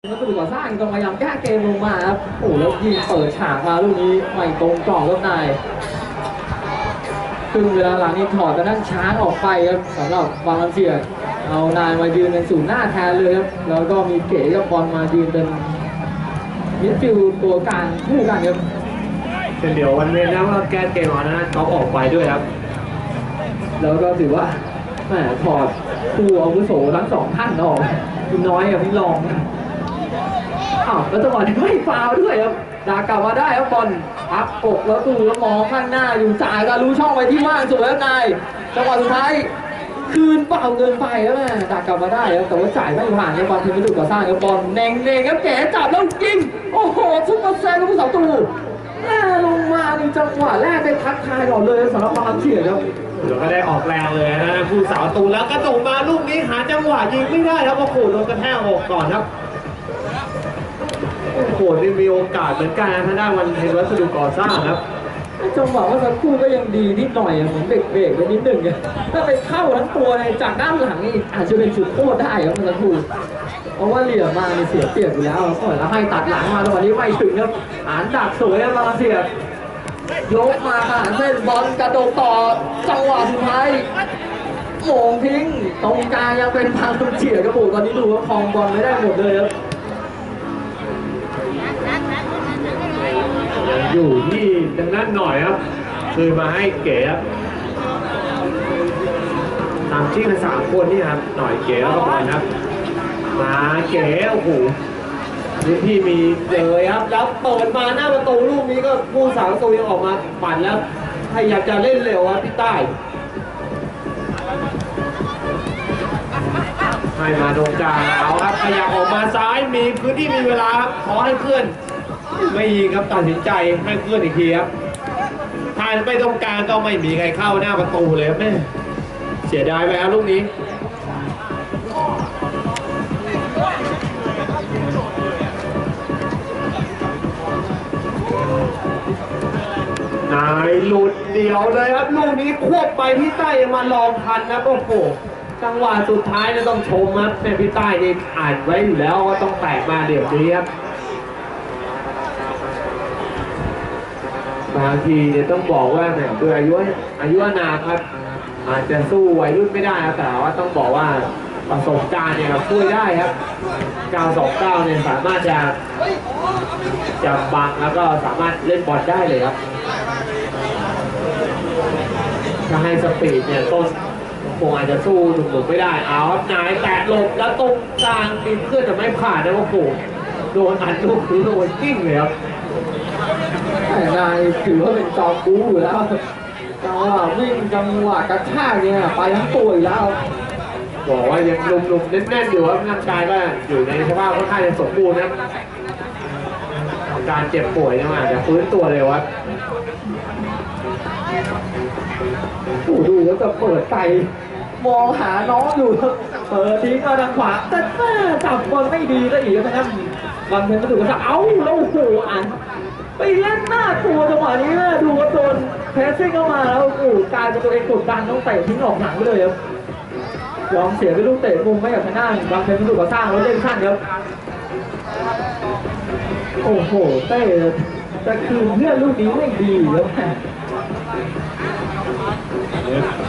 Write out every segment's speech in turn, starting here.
วัสดุก่อสร้างต้องพยายามแก้เกมลงมาครับโอ้แล้วยิงเปิดฉากมาลูกนี้ไม่ตรงกรอบครับนายครึ่งเวลาหลังนี้ถอดกระนั่งช้างออกไปครับสำหรับบางลำเสียดเอานายมายืนเป็นศูนย์หน้าแทนเลยครับแล้วก็มีเก๋กับบอลมายืนเป็นมิดฟิลด์ตัวกลางคู่กันครับเช่นเดียววันเวนนะว่าแก้เกมเอานะเขาออกไปด้วยครับ แล้วก็ถือว่าแหมถอดคู่อาวุโสทั้งสองท่านออกพี่น้อยกับพี่รอง อ้าวแล้วจังหวะนี้ไม่ฟาวด้วยครับดากลับมาได้ครับบอลพักอกแล้วตูแล้วมองข้างหน้าอยู่จ่ายก็รู้ช่องไปที่ว่างสุดแล้วนายจังหวะสุดท้ายคืนเปล่าเกินไปแล้วแม่ดากลับมาได้ครับแต่ว่าจ่ายไม่ผ่านในบอลทีมวัสดุก่อสร้างครับบอลเน่งเน่งครับแกจับแล้วยิงโอ้โหซุปเปอร์แซงกับผู้สาวตูแม่ลงมาในจังหวะแรกได้ทักทายก่อนเลยสำหรับบางเฉียดครับเดี๋ยวก็ได้ออกแรงเลยนะผู้สาวตูแล้วกระโดดมาลูกนี้หาจังหวะยิงไม่ได้ครับเพราะโขดโดนกระแทกอกก่อนครับ โอ้โหนี่มีโอกาสเหมือนกันนะทางด้านวันเทนวัสดุก่อสร้างครับ จังหวะว่าสักครู่ก็ยังดีนิดหน่อยอะเหมือนเบรกเบรกๆไปนิดหนึ่งอะถ้าไปเข้าทั้งตัวเลยจากด้านหลังนี่อาจจะเป็นจุดโทษได้ครับเมื่อสักครู่เพราะว่าเหลี่ยมมาในเสียเปรียบอยู่แล้วก่อนแล้วให้ตัดหลังมาตอนนี้ไม่ถึงครับอ่านดักสวยครับมาเสียบยกมาขนาดเส้นบอลกระโดดต่อจังหวะสุดท้ายโหม่งทิ้งตรงกลางยังเป็นทางตุนเฉียดครับผมตอนนี้ดูว่าคลองบอลไม่ได้หมดเลยครับ ยัง อยู่ที่ดังนั้นหน่อยครับคืนมาให้เก๋ครับตามที่กันสามคนนี่ครับ หน่อยเก๋แล้วก็บอลครับ มาเก๋โอ้โหพื้นที่มีเลยครับ แล้วเปิดมาหน้าประตูลูกนี้ก็ผู้สาวประตูยังออกมาปั่นแล้วพยายามจะเล่นเร็วครับพี่ใต้ให้มาตรงกลางเอาครับขยับออกมาซ้ายมีพื้นที่มีเวลาครับขอให้เพื่อน ไม่ยิงครับตัดสินใจให้เพื่อนอีกทีครับทานไปตรงกลางก็ไม่มีใครเข้าหน้าประตูเลยครับแม่เสียดายไปครับลูกนี้นายหลุดเดียวเลยครับลูกนี้ควบไปพี่ใต้ยังมาลองทันนะโอ้โหจังหวะสุดท้ายเนี่ยต้องชมครับแต่พี่ใต้นี่อ่านไว้อยู่แล้วว่าต้องแตกมาเดี๋ยวนี้ครับ บางทีเนี่ยต้องบอกว่าแหมด้วยอายุอายุอานาครับ อาจจะสู้วัยรุ่นไม่ได้ครับแต่ว่าต้องบอกว่าประสบการณ์เนี่ยครับช่วยได้ครับ 929 เนี่ยสามารถจะจะบังแล้วก็สามารถเล่นบอลได้เลยครับถ้าให้สปีดเนี่ยต้นคงอาจจะสู้หนุ่มๆไม่ได้เอาครับนายแตะหลบแล้วตรงกลางปีนเพื่อนแต่ไม่ผ่านนะว่าโอ้โหโดนอัดลูกคือโดนกิ้งเลยครับ นายถือว่าเป็นจอมบู๊อยู่แล้วจังหวะวิ่งจังหวะกระชากเนี่ยไปทั้งตัวอยู่แล้ว บอกว่ายังหนุ่มๆแน่นๆอยู่ครับร่างกายก็อยู่ในสภาพค่อนข้างจะสมบูรณ์นะครับการเจ็บป่วยเนี่ยมันอาจจะฟื้นตัวเร็วครับโอ้ดูแล้วจะเปิดไก่มองหาน้องอยู่ครับเปิดทิ้งมาทางขวาแต่แม่จับบอลไม่ดีก็อีกนะครับบอลเพนประตูก็จะเอ้าแล้วโอ้โหอ่าน ไปเล่นหน้าตัวจังหวะนี้แม่ดูว่าโดนเพสซิ่งเข้ามาแล้วโอ้โหกลายเป็นตัวเองกดดันต้องเตะทิ้งออกหลังไปเลยครับยอมเสียไปลูกเตะมุมไม่กับทางด้านบางเพนประตูก็สร้างแล้วเล่นสั้นครับโอ้โหเต้แต่คือเพื่อนลูกนี้ไม่ดีครับ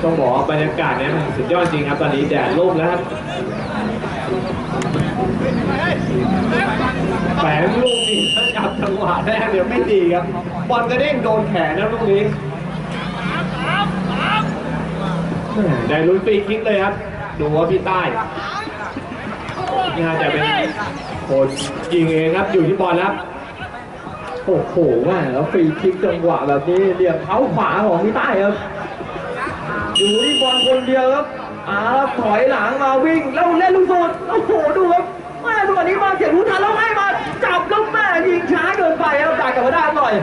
ต้องบอกว่าบรรยากาศเนี่ยมันสุดยอดจริงครับ ตอนนี้แดดร่มแล้วครับ แฝงลูกนี้ถ้าจับจังหวะแรกเนี่ยไม่ดีครับ บอลกระเด้งโดนแขนนะลูกนี้ได้ลุ้นฟรีคิกเลยครับ ดูว่าพี่ใต้นี่อาจจะเป็นคนยิงเองครับอยู่ที่บอลแล้วโอ้โหแม่แล้วฟรีคิกจังหวะแบบนี้เหลี่ยมเท้าขวาของพี่ใต้ครับอยู่ที่บอลคนเดียวครับอาวถอยหลังมาวิ่งแล้วเล่นลูกโทษโอ้โหดูครับ แม่ตัวนี้มาเสียรู้ทันแล้วให้มาจับแล้วแม่ยิงช้าเกินไปครับดักกลับมาได้หน่อย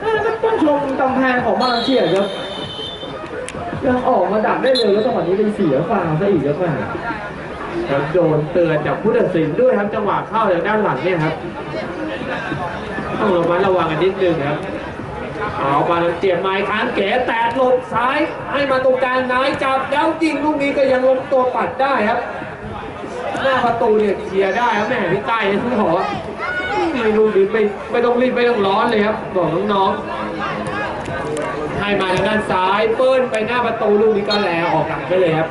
เออก็ต้องชมกำแพงของมาเลเซียครับยังออกมาดักได้เลยแล้วจังหวะนี้เป็นเสียฟาซะอีกครับแม่แล้วโดนเตือนจากผู้ตัดสินด้วยครับจังหวะเข้าจากด้านหลังเนี่ยครับต้องระมัดระวังกันนิดนึงครับเอามาเจียบไม้ค้างแก๋แตะหลบซ้ายให้มาตรงกลางนายจับแล้วยิงลูกนี้ก็ยังล้มตัวปัดได้ครับ หน้าประตูเนี่ยเคลียร์ได้ครับแม่พี่ใต้เนี่ยต้องบอกว่าไม่รู้ดิไม่ไม่ต้องรีบไม่ต้องร้อนเลยครับ บอกน้องๆให้มาทางด้านซ้ายเปิ้ลไปหน้าประตูลูกนี้ก็แล้วออกหลังไปเลยครับ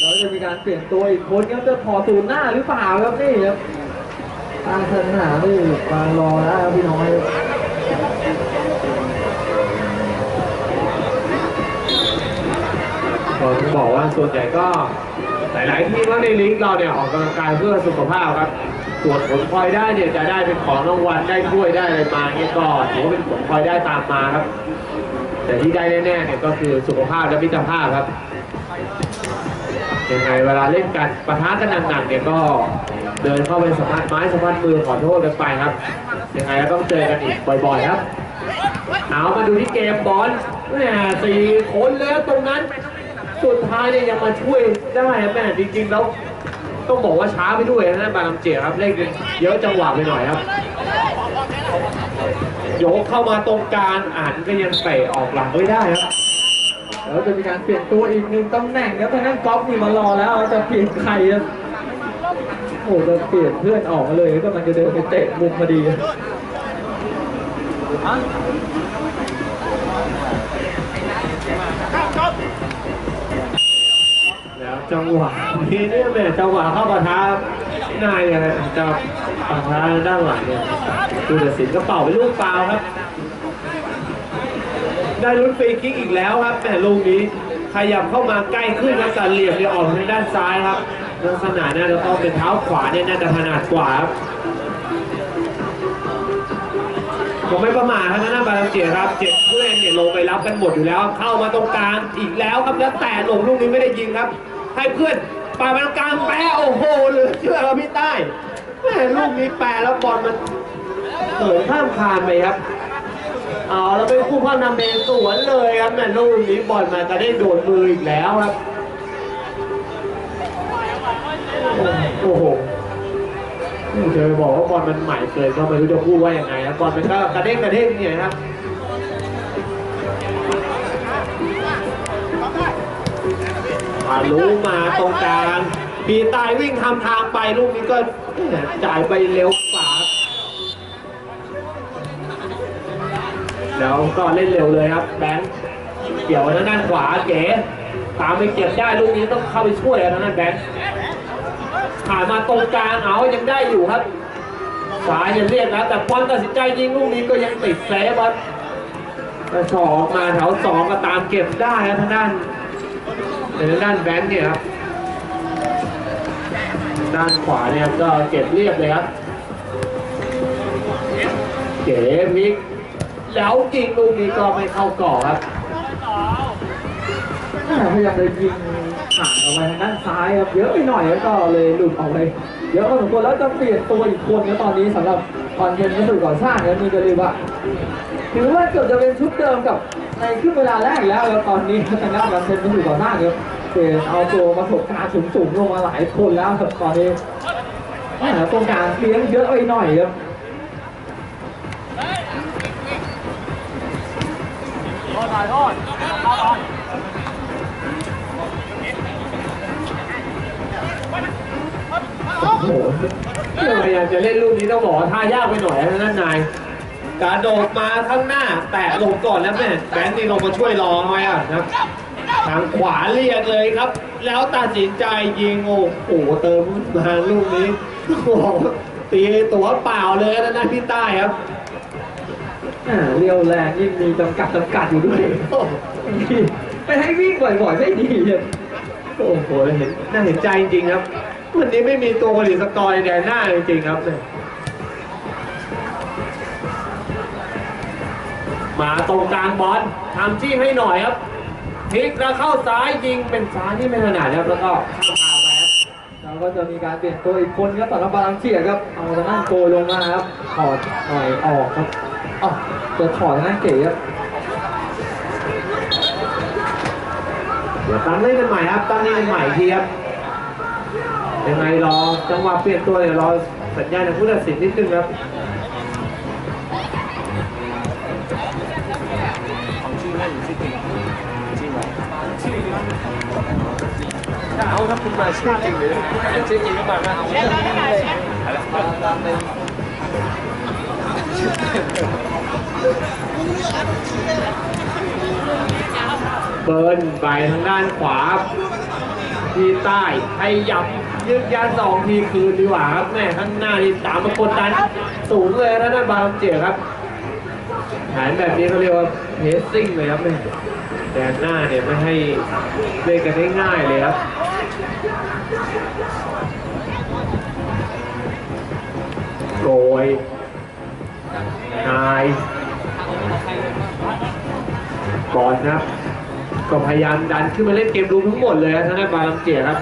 แล้วจะมีการเปลี่ยนตัวอีกคนครับจะถอดศูนย์หน้าหรือเปล่าครับนี่ครับทางสนามนี่มารอแล้วครับพี่น้อยผมบอกว่าส่วนใหญ่ก็ห ลายๆที่ว่าในลีกเราเนี่ยออกกำลังกายเพื่อสุขภาพครับส่วนผลพลอยได้เนี่ยจะได้เป็นของรางวัลได้ถ้วยได้อะไรมาเนี่ยก็ถือว่าเป็นผลพลอยได้ตามมาครับ แต่ที่ได้แน่ๆเนี่ยก็คือสุขภาพและมิตรภาพครับยังไงเวลาเล่นกันปะทะกันหนักๆเนี่ยก็เดินเข้าไปสัมผัสไม้สัมผัสมือขอโทษกันไปครับยังไงก็ต้องเจอกันอีกบ่อยๆครับ เอามาดูที่เกมบอลแหมสี่คนแล้วตรงนั้น สุดท้ายเนี่ยยังมาช่วยได้แม่จริงๆแล้วต้องบอกว่าช้าไปด้วยนะบางลำเจียครับเล่นเยอะจังหวะไปหน่อยครับโยกเข้ามาตรงกลางอ่านก็ยังเตะออกหลังไม่ได้ครับแล้วจะมีการเปลี่ยนตัวอีกหนึ่งตำแหน่งครับทางด้นก๊อฟนี่มารอแล้วจะเปลี่ยนใครครับโอ้จะเปลี่ยนเพื่อนออกมาเลยก็มันจะเดินไปเตะมุมพอดี จังหวะนี้เนี่ยแม่จังหวะเข้าปะทะนายเนี่ยจะปะทะด้านหลังเนี่ยดูตัดสินก็เป่าเป็นลูกฟาวล์ครับ ได้ลุ้นฟรีคิกอีกแล้วครับแต่ลูกนี้ขยับเข้ามาใกล้ขึ้นแล้วสันเหลี่ยมเนี่ยออกทางด้านซ้ายครับลักษณะน่าจะต้องเป็นเท้าขวาเนี่ยน่าจะถนัดกว่าครับผมไม่ประมาทครับนะบาลังเจียครับเจ็บเพื่อนเนี่ยลงไปรับกันหมดอยู่แล้ว เข้ามาตรงกลางอีกแล้วครับแล้วแต่ลงลูกนี้ไม่ได้ยิงครับ ให้เพื่อนปาไปตรงกลางแปะโอ้โหเหลือเชื่อครับพี่ใต้แม่ลูกนี้แปะแล้วบอลมันเหินข้ามคานไปครับ เอาแล้วเป็นคู่พ่อนำเบนสวนเลยครับแม่ลูกนี้บอลมากระเด้งโดนมืออีกแล้วครับ โอ้โหเจะไปบอกว่าบอลมันใหม่เกินก็ไม่รู้จะพูดว่ายังไงครับบอลมันก็กระเด้งกระเด้งเนี่ยครับ มารู้มาตรงกลางปีตายวิ่งทำทางไปลูกนี้ก็จ่ายไปเร็วกว่าครับแล้วก็เล่นเร็วเลยครับแบงค์เกี่ยวทางด้านขวาเก๋ตามไปเก็บได้ลูกนี้ต้องเข้าไปช่วยทางด้านแบงค์ผ่านมาตรงกลางเอายังได้อยู่ครับสายยังเรียกนะแต่บอลตัดสินใจยิงลูกนี้ก็ยังติดเซฟครับสองมาแถวสองก็ตามเก็บได้ครับทางด้าน ทางด้านแบงค์เนี่ยครับ ด้านขวาเนี่ยก็เก็บเรียบเลยครับ เก๋พลิก แล้วยิงลูกนี้ก็ไม่เข้ากรอครับอ่าพยายามจะยิงผ่านออกไปทางด้านซ้ายครับเยอะไปหน่อยแล้วก็เลยหลุดออกไปเยอะพอสมควรแล้วจะเปลี่ยนตัวอีกคนนะตอนนี้สำหรับคอนเทนต์วัสดุก่อสร้างนี่ยมีจะเรียกว่าถือว่าเกือบจะเป็นชุดเดิมกับ ในครึ่งเวลาแรกแล้วแล้วตอนนี้ทางด้านคอนเทนต์วัสดุก่อสร้าเนี่ยเปลี่ยเอาตัวประสบการณ์สูงๆลงมาหลายคนแล้วครับตอนนี้ตรงกลางเลี้ยงเยอะไปหน่อยครับโอ้โหพยายามจะเล่นลูกนี้ต้องบอกว่าท่ายากไปหน่อยนะนั่นนาย การโดดมาข้างหน้า แตะลงก่อนแล้วแม่แบงค์นี่ลงมาช่วยรอไว้อะนะทางขวาเรียกเลยครับ แล้วตัดสินใจยิงโอ้โหเติมมาลูกนี้บอกว่าตีตัวเปล่าเลยนะนั่นพี่ใต้ครับอ่าเรียวแรงยิ่งมีจำกัดจำกัดอยู่ด้วยโอ้โหไปให้วิ่งบ่อยๆไม่ดีเลยโอ้โหเห็นน่าเห็นใจจริงๆครับวันนี้ไม่มีตัวผลิตสกอร์ในแดนหน้าจริงๆครับเนี่ย มาตรงกลางบอลทำจี้ให้หน่อยครับพลิกแล้วเข้าซ้ายยิงเป็นซ้ายที่ไม่ถนัดครับแล้วก็ข้ามทางไปครับแล้วก็จะมีการเปลี่ยนตัวอีกคนครับสำหรับบาลังเชียร์ครับเอาทางด้านโกยลงมาครับถอดหน่อยออกครับอ๋อจะถอดทางด้านเก๋ครับเดี๋ยวตั้งเล่นกันใหม่ครับตั้งเล่นกันใหม่อีกทีครับยังไงรอจังหวะเปลี่ยนตัวเดี๋ยวรอสัญญาณจากผู้ตัดสินนิดนึงครับ เอาครับคุณมาชื่อจริงหรือชื่อจริงก็มานะเบิร์นไปทางด้านขวา ทีใต้ขยับยึกยันสองทีคืนดีกว่าครับแม่ข้างหน้านี่ตามมากดดันสูงเลยนะด้านบาลเจียครับแผนแบบนี้เขาเรียกว่าเพสซิ่งเลยครับแม่แดนหน้าเนี่ยไม่ให้เล่นกันได้ง่ายเลยครับ โกยนายก่อนครับก็พยายามดันขึ้นมาเล่นเกมรุกทั้งหมดเลยนะทางด้านบาลังเจียครับ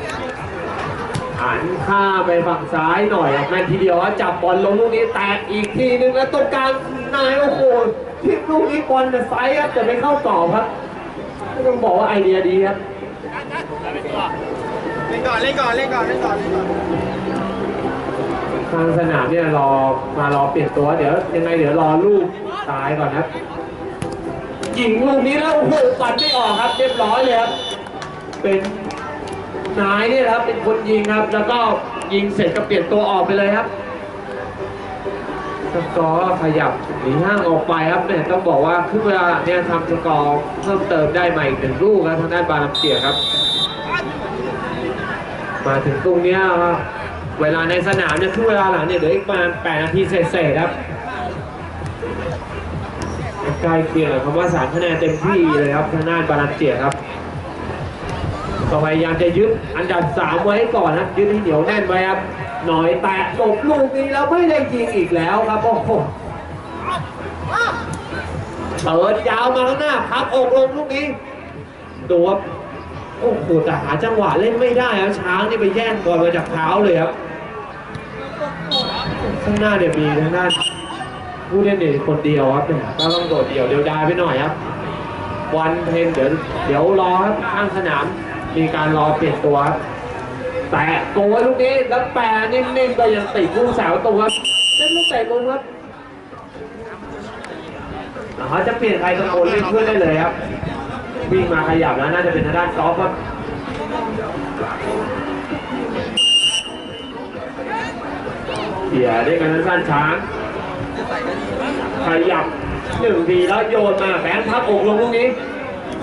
หันข้าไปฝั่งซ้ายหน่อยครับแม่ทีเดียวจับบอลลงลูกนี้แตกอีกทีนึงแล้วตรงกลางนายโอ้โหพลิกลูกนี้บอลจะไซส์ครับแต่ไม่เข้ากรอครับต้องบอกว่าไอเดียดีครับเล่นก่อนเล่นก่อนเล่นก่อนเล่นก่อนเล่นก่อน ทางสนามเนี่ยรอมารอเปลี่ยนตัวเดี๋ยวยังไงเดี๋ยวรอลูกตายก่อนครับยิงลูกนี้แล้วโอ้โหปัดไม่ออกครับเรียบร้อยเลยครับเป็นนายเนี่ยนะครับเป็นคนยิงครับ แล้วก็ยิงเสร็จก็เปลี่ยนตัวออกไปเลยครับสกอร์ขยับหนีห้างออกไปครับเนี่ยต้องบอกว่าคือเวลาเนี่ยทำสกอร์เพิ่มเติมได้ใหม่อีกหนึ่งลูกครับทางด้านบาลัมเสียครับ มาถึงตรงเนี้ยครับ เวลาในสนามเนี่ยคือเวลาหลังเนี่ยเหลืออีกประมาณ8นาทีเศษๆครับใกล้เคียงคำว่าสามคะแนนเต็มที่เลยครับทางด้านบาลันเจียครับก็พยายามจะยึดอันดับสามไว้ก่อนนะยึดให้เหนียวแน่นไว้ครับหน่อยแตะหลบลูกนี้แล้วไม่ได้ยิงอีกแล้วครับโอ้โหเปิดยาวมาข้างหน้าพับอกลงลูกนี้ดูครับโอ้โหแต่หาจังหวะเล่นไม่ได้ครับช้างนี่ไปแย่งบอลมาจากเท้าเลยครับ ข้างหน้าเดี๋ยวมีทางด้านผู้เล่นเด่นคนเดียวครับเนี่ยก็ต้องโดดเดี่ยวเดียวดายไปหน่อยครับ วันเพนเดี๋ยวเดี๋ยวรอครับข้างสนามมีการรอเปลี่ยนตัวครับแต่โกยลูกนี้แล้วแปรนิ่มๆก็ยังติดผู้สาวตัวครับเล่นลูกเตะมุมครับเขาจะเปลี่ยนใครตะโกนเล่นเพื่อนได้เลยครับวิ่งมาขยับแล้วน่าจะเป็นทางด้านกอล์ฟครับ ขี่ยได้กันสั้นช้างขยับหนึ่งทีแล้วโยนมาแบงค์พับอกลงลูกนี้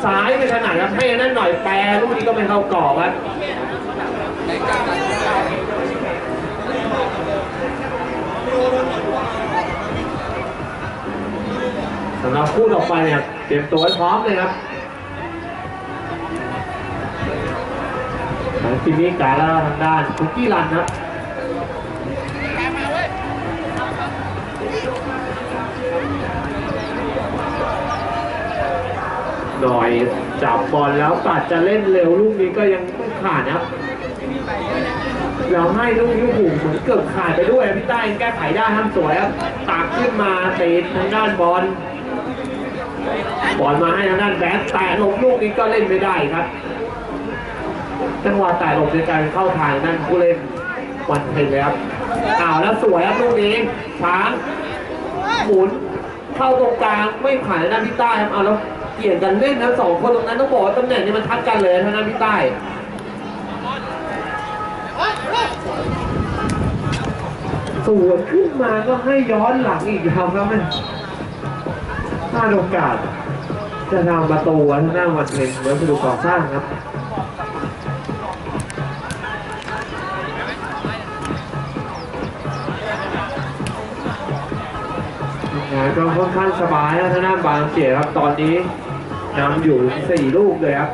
ซ้ายไม่ถนัดครับให้นั่นหน่อยแปรลูกนี้ก็ไม่เข้ากรอบครับสำหรับคู่ต่อไปเนี่ยเตรียมตัวให้พร้อมเลยครับทางทีมนี้การล้วทางด้านคุกกี้รันครับ หน่อย จับบอลแล้วปัดจะเล่นเร็วลูกนี้ก็ยังไม่ขาดนะครับเราให้ลูกยุหูเหมือนเกือบขาดไปด้วยพี่ใต้แก้ไขได้ทำสวยครับตักขึ้นมาตีทางด้านบอลบอลมาให้ทางด้านแบทแต่ลงลูกนี้ก็เล่นไม่ได้ครับจังหวะแต่ลบในการเข้าทางนั่นผู้เล่นวันเพลงเลยครับอ้าวแล้วสวยครับลูกนี้ช้างหมุนเข้าตรงกลางไม่ผ่านด้านพี่ใต้ครับเอาแล้ว เกี่ยงกันเล่นนะสองคนตรงนั้นต้องบอกว่าตำแหน่งนี้มันทัดกันเลยทางด้านพี่ใต้สวนขึ้นมาก็ให้ย้อนหลังอีกครับแล้วมันพลาดโอกาส จะทำประตูทางด้าวันเพลงวัสดุก่อสร้างครับงานก็ค่อนข้างสบายนะทางด้านบางเกียครับตอนนี้ นำอยู่สี่ลูกเลยครับ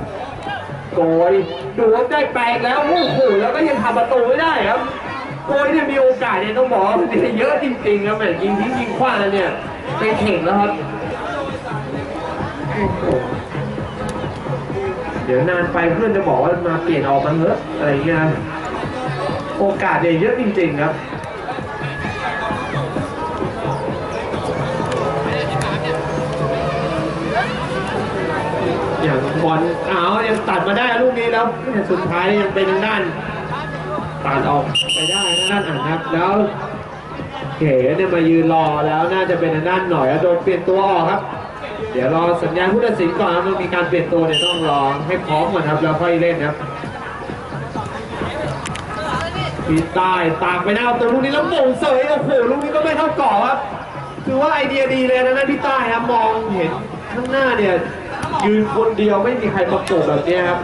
โกยดูว่าได้แปลกแล้วโอ้โหแล้วก็ยังทำประตูไม่ได้ครับโกยเนี่ยมีโอกาสเนี่ยต้องบอกว่าเนี่ยเยอะจริงๆครับแม่ยิงทิ้งยิงขว้างเนี่ยเป็นเข่งแล้วครับเดี๋ยวนานไปเพื่อนจะบอกว่ามาเปลี่ยนออกมาเถอะอะไรเงี้ยโอกาสเนี่ยเยอะจริงๆครับ อย่างบอลอ้าวยังตัดมาได้ลูกนี้แล้วสุดท้ายยังเป็นทางด้านตัดออกไปได้ทางด้านอ่านครับแล้วเก๋เนี่ยมายืนรอแล้วน่าจะเป็นทางด้านหน่อยแล้วโดนเปลี่ยนตัวออกครับ เดี๋ยวรอสัญญาณผู้ตัดสินก่อนครับมันมีการเปลี่ยนตัวเนี่ยต้องรอให้พร้อมก่อนครับแล้วค่อยเล่นครับทีใต้ตากไปหน้าประตูลูกนี้แล้วโมงเสยโอ้โหลูกนี้ก็ไม่เข้ากรอครับถือว่าไอเดียดีเลยนะนั่นพี่ใต้ครับมองเห็นข้างหน้าเนี่ย ยืนคนเดียวไม่มีใครประกบแบบนี้ครับ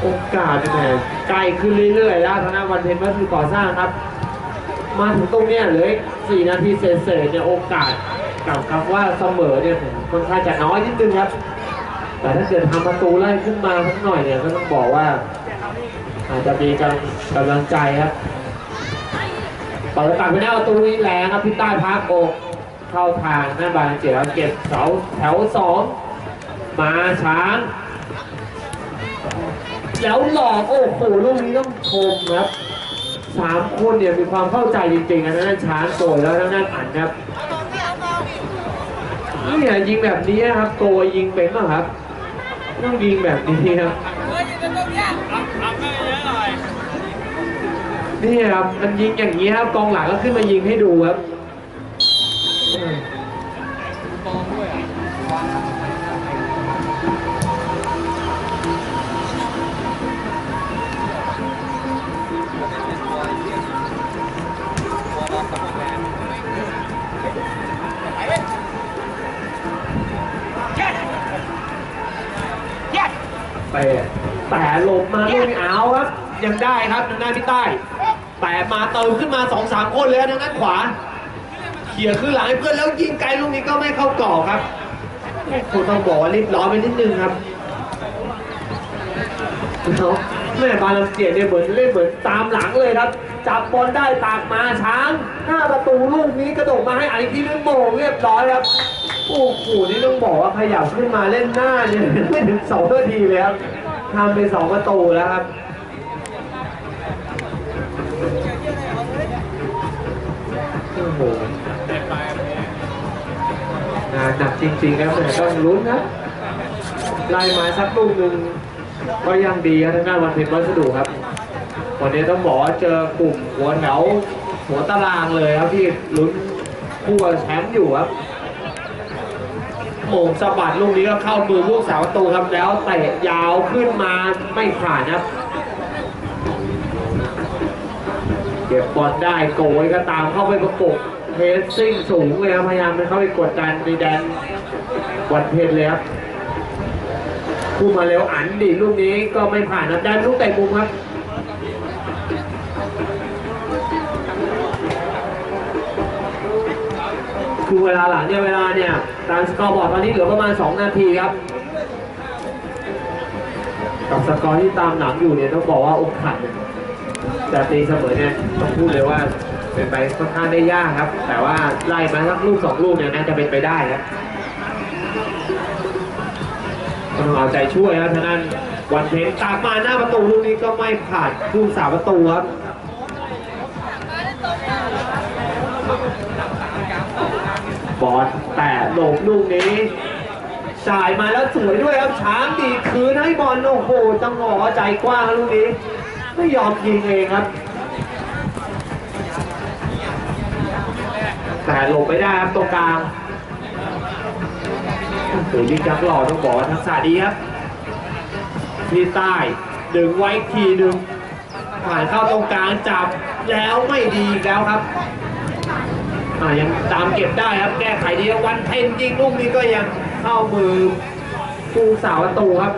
โอกาสเนี่ไกลขึ้นเรื่อยๆแล้วทางด้านวันเพ็ญวัสดุก่อสร้างครับ มาถึงตรงเนี้ยเลืออีกสี่นาทีเศษๆเนี่ยโอกาสกับคำว่าเสมอเนี่ยผมค่อนข้างจะน้อยนิดนึงครับ แต่ถ้าเกิดทำประตูไล่ขึ้นมาสักหน่อยเนี่ยก็ต้องบอกว่า อาจจะมีกำกำลังใจครับเปิดตัดไปหน้าประตูนี้แรงครับพี่ใต้พักโอก เข้าทางหน้าบานเจียวเก็บเสาแถวสองมาช้าง แล้วหลอกโอ้โหลูกนี้ต้องชมครับสามคนเนี่ยมีความเข้าใจจริงๆนะนั่นช้างโกยแล้วนั่นอันครับนี่ยยิงแบบนี้ครับโกยยิงเป็นป่ะครับต้องยิงแบบนี้ครับนี่ครับมันยิงอย่างนี้ครับกองหลังก็ขึ้นมายิงให้ดูครับ แต่แต่ลมมาลูกนี้เอาครับ ยังได้ครับทางด้านพี่ใต้ แต่มาเติมขึ้นมาสองสามคนเลยทางด้านขวา เขี่ยขึ้นหลังให้เพื่อนแล้วยิงไกลลูกนี้ก็ไม่เข้ากรอบครับคุณต้องบอกว่ารีบร้อนไปนิดนึงครับแล้วแม่บาลำเกียเนี่ยเหมือนเล่นเหมือนตามหลังเลยครับ จับบอลได้ตากมาช้างหน้าประตูลูกนี้กระโดดมาให้อันอีกทีนึงโมงเรียบร้อยครับโอ้โหนี่ต้องบอกว่าขยับขึ้นมาเล่นหน้าเนี่ยไม่ถึงสองนาทีเลยครับทำไปสองประตูแล้วครับ โอ้โหงาหนักจริงๆครับแต่ต้องลุ้นนะไล่มาสักลูกหนึ่งก็ยังดีครับทางด้านวันเพ็ญวัสดุครับ วันนี้ต้องบอกว่าเจอกลุ่มหัวแถวหัวตารางเลยครับที่ลุ้นคู่กับแชมป์อยู่ครับโมงสะบัดลูกนี้ก็เข้ามือลูกสาวประตูครับแล้วเตะยาวขึ้นมาไม่ผ่านครับ เก็บบอลได้โกยก็ตามเข้าไปประกบเพสซิ่งสูงเลยครับพยายามไปเข้าไปกดดันในแดนวันเพชรเลยครับคู่มาเร็วอันดีลูกนี้ก็ไม่ผ่านนะได้ลูกเตะมุมครับคือเวลาหลังเนี่ยเวลาเนี่ยตามสกอร์บอร์ดตอนนี้เหลือประมาณ 2 นาทีครับ กับสกอร์ที่ตามหลังอยู่เนี่ยต้องบอกว่าอกขัด เนี่ยแต่ตีเสมอเนี่ยต้องพูดเลยว่าเป็นไปค่อนข้างได้ยากครับ แต่ว่าไล่มาสักลูกสองลูกเนี่ยน่าจะเป็นไปได้ครับต้องเอาใจช่วยครับฉะนั้นวันเพ็ญตากมาหน้าประตูลูกนี้ก็ไม่ผ่านลูกสาวประตูครับบอลแต่หลบลูกนี้จ่ายมาแล้วสวยด้วยครับช้างดีคืนให้บอลโอ้โหจังหวะใจกว้างลูกนี้ ไม่ยอมยิงเองครับ แต่หลบไม่ได้ครับตรงกลางถือยิงจักหล่อต้องบอกว่าทักษะดีครับ ที่ใต้ดึงไว้ทีหนึ่งผ่านเข้าตรงกลางจับแล้วไม่ดีแล้วครับยังตามเก็บได้ครับ แก้ไขดีวันเพ็ญยิงลูกนี้ก็ยังเข้ามือผู้สาวประตูครับ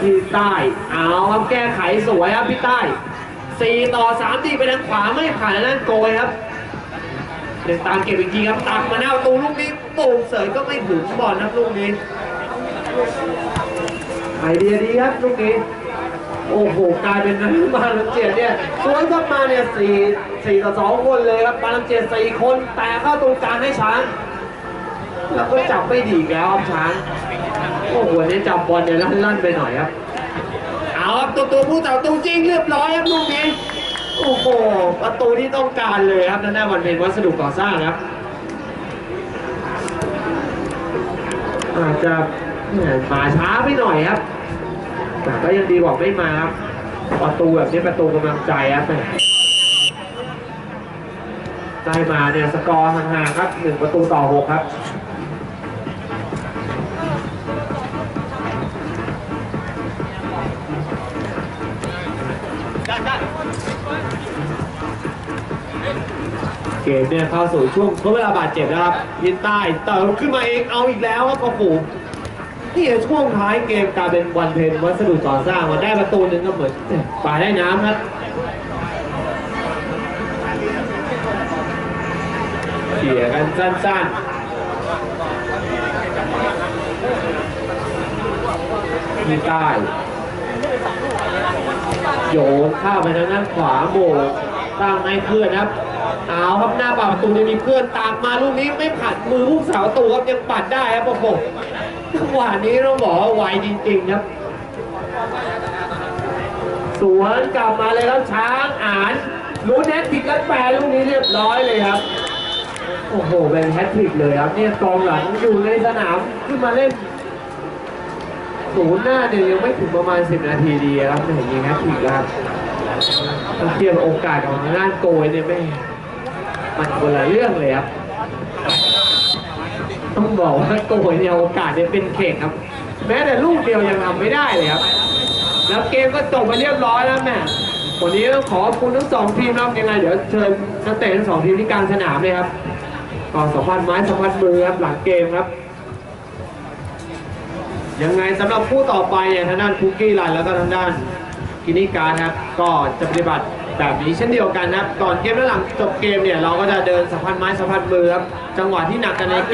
ที่ใต้เอาครับแก้ไขสวยครับพี่ใต้สี่ต่อสามดีไปทางขวาไม่ผ่านนั่นโกยครับเดินตามเก็บอีกทีครับตักมาหน้าตูลูกนี้โป่งเสยก็ไม่ถึงบอลครับลูกนี้ไอเดียดีครับลูกนี้โอ้โหกลายเป็นนักบาลังเจียดเนี่ยสวนเข้ามาเนี่ยสี่สี่ต่อสองคนเลยครับบาลังเจียดสี่คนแต่เข้าตรงกลางให้ช้างแล้วก็จับไม่ดีอีกแล้วครับช้าง โอ้โหวันนี้จับบอลเนี่ยลั่นๆไปหน่อยครับ เอาครับตัวตัวผู้ต่อตัวจริงเรียบร้อยครับลูกนี้ โอ้โหประตูที่ต้องการเลยครับนั่นแน่วันเป็นวัสดุก่อสร้างครับ อาจจะแหม่มาช้าไปหน่อยครับ แต่ก็ยังดีกว่าไม่มาครับ ประตูแบบนี้ประตูกำลังใจครับแหม่ได้มาเนี่ยสกอร์ห่างๆครับหนึ่งประตูต่อหกครับ เกมเนี่ยเข้าสู่ช่วงทดเวลาบาดเจ็บนะครับยินใต้เติมขึ้นมาเองเอาอีกแล้วครับโอ้โหนี่ช่วงท้ายเกมกลายเป็นวันเพนวัสดุก่อสร้างมาได้ประตูหนึ่งก็เหมือนป่าได้น้ำครับเขี่ยกันสั้นๆที่ใต้โยนข้ามไปทางด้านขวาโบตั้งให้เพื่อนครับ เอาครับหน้าปากประตูจะมีเพื่อนตามมาลูกนี้ไม่ผัดมือผู้สาวตัวครับยังปัดได้ครับโอ้โหจังหวะนี้ต้องบอกว่าไวจริงๆครับ สวนกลับมาเลยครับช้างอ่านรู้แนทติดแล้วแปรลูกนี้เรียบร้อยเลยครับโอ้โหเป็นแฮตทริกเลยครับเนี่ยกองหลังอยู่ในสนามขึ้นมาเล่นศูนย์หน้าเนี่ยยังไม่ถึงประมาณ 10 นาทีดีครับเนี่ยยิงแฮตทริกแล้วครับเทียบโอกาสของทางด้านโกยเนี่ยไม่ มันคนละเรื่องเลยครับ ต้องบอกว่าโกยเนี่ยโอกาสเนี่ยเป็นเข่งครับ แม้แต่ลูกเดียวยังทำไม่ได้เลยครับ แล้วเกมก็จบไปเรียบร้อยแล้วแม่วันนี้ต้องขอบคุณทั้งสองทีมครับยังไงเดี๋ยวเชิญนักเตะทั้งสองทีมที่กลางสนามเลยครับก็สัมพันธ์ไม้สัมพันธ์มือครับหลังเกมครับ ยังไงสำหรับคู่ต่อไปเนี่ยทางด้านคุกกี้รันแล้วก็ทางด้านกินิการครับ ก็จะปฏิบัติ แบบนี้เช่นเดียวกันนะครับก่อนเกมและหลังจบเกมเนี่ยเราก็จะเดินสัมพันธ์ไม้สัมพันธ์มือครับจังหวะที่หนักกันในเกม